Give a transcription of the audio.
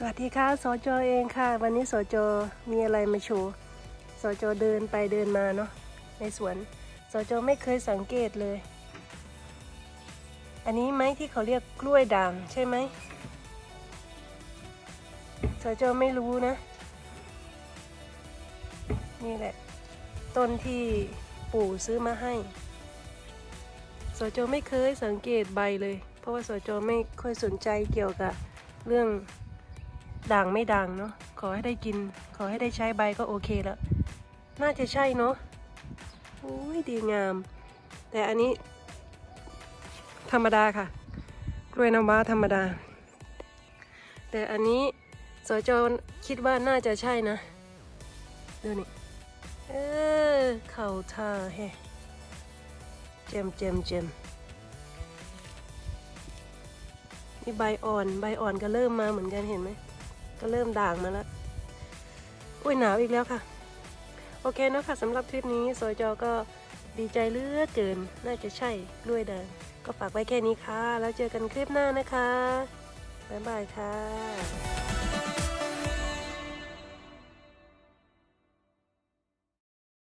สวัสดีค่ะสจเองค่ะ วันนี้สจมีอะไรมาโชว์สจเดินไปเดินมาเนาะในสวนสจไม่เคยสังเกตเลย อันนี้ไหมที่เขาเรียกกล้วยด่างใช่ไหมสจไม่รู้นะ นี่แหละ ต้นที่ปู่ซื้อมาให้สจไม่เคยสังเกตใบเลย เพราะว่าสจไม่ค่อยสนใจเกี่ยวกับเรื่อง ด่างไม่ด่างเนาะขอให้ได้กิน ขอให้ได้ใช้ใบก็โอเคแล้ว น่าจะใช่เนาะอุ้ยดีงาม แต่อันนี้ ธรรมดาค่ะ กล้วยน้ำว้าธรรมดา แต่อันนี้สจคิดว่าน่าจะใช่นะ ดูนี่ เออ เข่าท่าแฮะเจมเจมเจมนี่ใบอ่อน ใบอ่อนก็เริ่มมาเหมือนกันเห็นไหม ก็เริ่มด่างมาแล้วอุ้ยหนาวอีกแล้วค่ะ โอเคนะคะสำหรับคลิปนี้โซจอก็ดีใจเลือเกิน น่าจะใช่กล้วยด่างก็ฝากไว้แค่นี้ค่ะ แล้วเจอกันคลิปหน้านะคะ บ๊ายบายค่ะ